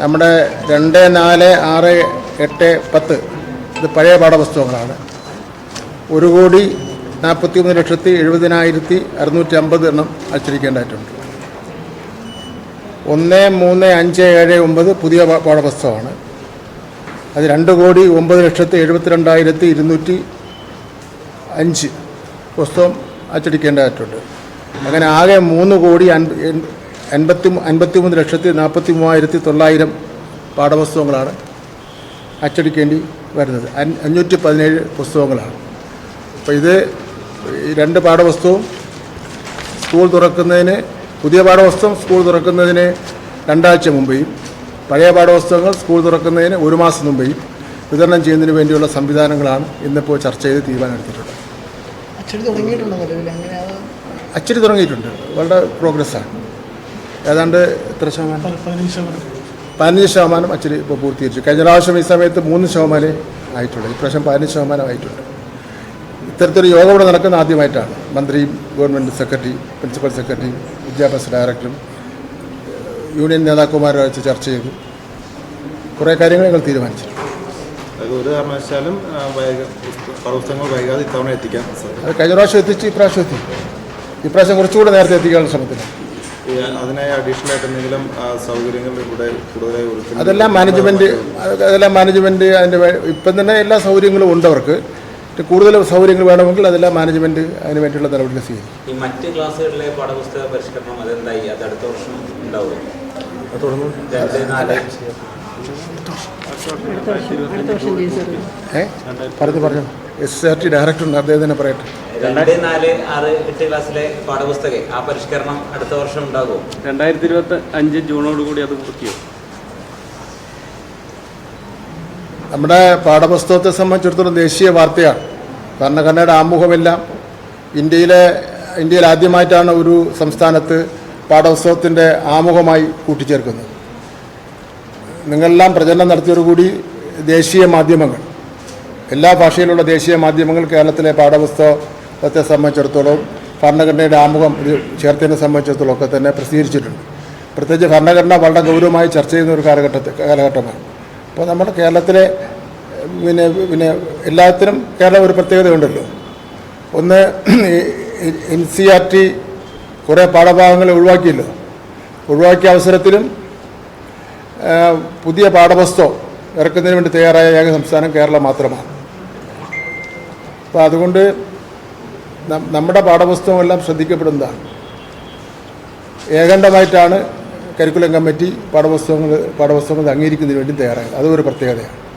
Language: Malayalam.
നമ്മുടെ രണ്ട് നാല് ആറ് എട്ട് പത്ത്. ഇത് പഴയ പാഠപുസ്തകങ്ങളാണ്. ഒരു കോടി നാൽപ്പത്തി മൂന്ന് ലക്ഷത്തി എഴുപതിനായിരത്തി അറുന്നൂറ്റി അമ്പത് എണ്ണം അച്ചടിക്കേണ്ടതായിട്ടുണ്ട്. ഒന്ന് മൂന്ന് അഞ്ച് ഏഴ് ഒമ്പത് പുതിയ പാഠപുസ്തകമാണ്. അത് രണ്ട് കോടി ഒമ്പത് ലക്ഷത്തി എഴുപത്തിരണ്ടായിരത്തി ഇരുന്നൂറ്റി അഞ്ച് പുസ്തകം അച്ചടിക്കേണ്ടതായിട്ടുണ്ട്. അങ്ങനെ ആകെ മൂന്ന് കോടി എൺപത്തി അൻപത്തി മൂന്ന് ലക്ഷത്തി നാൽപ്പത്തി മൂവായിരത്തി തൊള്ളായിരം പാഠപുസ്തകങ്ങളാണ് അച്ചടിക്കേണ്ടി വരുന്നത്. അഞ്ഞൂറ്റി പതിനേഴ് പുസ്തകങ്ങളാണ്. അപ്പോൾ ഇത് രണ്ട് പാഠപുസ്തകവും സ്കൂൾ തുറക്കുന്നതിന് പുതിയ പാഠപുസ്തകം സ്കൂൾ തുറക്കുന്നതിന് രണ്ടാഴ്ച മുമ്പേയും പഴയ പാഠപുസ്തകങ്ങൾ സ്കൂൾ തുറക്കുന്നതിന് ഒരു മാസം മുമ്പേയും വിതരണം ചെയ്യുന്നതിന് വേണ്ടിയുള്ള സംവിധാനങ്ങളാണ് ഇന്നിപ്പോൾ ചർച്ച ചെയ്ത് തീരുമാനമെടുത്തിട്ടുള്ളത്. അച്ചടി തുടങ്ങിയിട്ടുണ്ട് അച്ചടി തുടങ്ങിയിട്ടുണ്ട്. വളരെ പ്രോഗ്രസ്സാണ് ഏതാണ്ട് എത്ര ശതമാനം? പതിനഞ്ച് ശതമാനം. അച്ചടി ഇപ്പോൾ പൂർത്തീകരിച്ചു. കഴിഞ്ഞ പ്രാവശ്യം ഈ സമയത്ത് മൂന്ന് ശതമാനമേ ആയിട്ടുള്ളൂ ഇപ്രാവശ്യം പതിനഞ്ച് ശതമാനം ആയിട്ടുണ്ട്. ഇത്തരത്തിലൊരു യോഗം ഇവിടെ നടക്കുന്ന ആദ്യമായിട്ടാണ്. മന്ത്രിയും ഗവൺമെന്റ് സെക്രട്ടറി പ്രിൻസിപ്പൽ സെക്രട്ടറി വിദ്യാഭ്യാസ ഡയറക്ടറും യൂണിയൻ നേതാക്കന്മാരെ വെച്ച് ചർച്ച ചെയ്തു. കുറേ കാര്യങ്ങൾ ഞങ്ങൾ തീരുമാനിച്ചു അത് ഒരു കാരണവശാലും പുസ്തകങ്ങൾ വൈകാതെ ഇത്തവണ എത്തിക്കാൻ സാധിക്കും അത് കഴിഞ്ഞ പ്രാവശ്യം എത്തിച്ച് ഇപ്രാവശ്യം എത്തി. ഇപ്രാവശ്യം കുറച്ചുകൂടെ നേരത്തെ എത്തിക്കാനുള്ള ശ്രമത്തിലാണ്. അതിനായി അഡീഷണൽ ആയിട്ട് എന്തെങ്കിലും സൗകര്യങ്ങൾ ഇവിടെ കൂടുതലായി അതെല്ലാം മാനേജ്മെന്റ് അതെല്ലാം മാനേജ്മെന്റ് അതിന്റെ വേ- ഇപ്പം തന്നെ എല്ലാ സൗകര്യങ്ങളും ഉണ്ട് അവർക്ക്. കൂടുതൽ സൗകര്യങ്ങൾ വേണമെങ്കിൽ അതെല്ലാം മാനേജ്മെന്റ് അതിന് വേണ്ടിയുള്ള നടപടികൾ സ്വീകരിക്കും. ഈ മറ്റ് ക്ലാസ്സുകളിലെ പാഠപുസ്തക പരിഷ്കരണം അതെന്തായി? അത് അടുത്ത വർഷം ഉണ്ടാവും രണ്ട് നാല്. ഏ? പറഞ്ഞു പറഞ്ഞു. എസ് ആർ ടി ഡയറക്ടർ ഉണ്ട്. അദ്ദേഹം തന്നെ പറയട്ടെ. രണ്ട് നാല് ആറ് എട്ട് ക്ലാസ്സിലെ പാഠപുസ്തകം ആ പരിഷ്കരണം അടുത്ത വർഷം ഉണ്ടാകുമോ? രണ്ടായിരത്തി ഇരുപത്തി അഞ്ച് ജൂണോടുകൂടി അത് പൂർത്തിയാവും. നമ്മുടെ പാഠപുസ്തകത്തെ സംബന്ധിച്ചിടത്തോളം ദേശീയ വാർത്തയാണ്. ഭരണഘടനയുടെ ആമുഖമെല്ലാം ഇന്ത്യയിലെ ഇന്ത്യയിൽ ആദ്യമായിട്ടാണ് ഒരു സംസ്ഥാനത്ത് പാഠപുസ്തകത്തിന്റെ ആമുഖമായി കൂട്ടിച്ചേർക്കുന്നത്. നിങ്ങളെല്ലാം പ്രചരണം നടത്തിയതോടുകൂടി ദേശീയ മാധ്യമങ്ങൾ എല്ലാ ഭാഷയിലുള്ള ദേശീയ മാധ്യമങ്ങൾ കേരളത്തിലെ പാഠപുസ്തകത്തെ സംബന്ധിച്ചിടത്തോളം ഭരണഘടനയുടെ ആമുഖം ഇത് ചേർത്തതിനെ സംബന്ധിച്ചിടത്തോളം ഒക്കെ തന്നെ പ്രസിദ്ധീകരിച്ചിട്ടുണ്ട്. പ്രത്യേകിച്ച് ഭരണഘടന വളരെ ഗൗരവമായി ചർച്ച ചെയ്യുന്ന ഒരു കാലഘട്ടത്തിൽ കാലഘട്ടമാണ്. അപ്പോൾ നമ്മുടെ കേരളത്തിലെ പിന്നെ പിന്നെ എല്ലാത്തിനും കേരളം ഒരു പ്രത്യേകതയുണ്ടല്ലോ. ഒന്ന് എൻ സി ആർ ടി കുറേ പാഠഭാഗങ്ങളെ ഒഴിവാക്കിയല്ലോ. ഒഴിവാക്കിയ അവസരത്തിലും പുതിയ പാഠപുസ്തകം ഇറക്കുന്നതിന് വേണ്ടി തയ്യാറായ ഏക സംസ്ഥാനം കേരളം മാത്രമാണ്. അപ്പോൾ അതുകൊണ്ട് നമ്മുടെ പാഠപുസ്തകമെല്ലാം ശ്രദ്ധിക്കപ്പെടുന്നതാണ്. ഏകണ്ഠമായിട്ടാണ് കരിക്കുലം കമ്മിറ്റി പാഠപുസ്തകങ്ങൾ പാഠപുസ്തകങ്ങൾ അംഗീകരിക്കുന്നതിന് വേണ്ടി തയ്യാറായത്. അതൊരു പ്രത്യേകതയാണ്.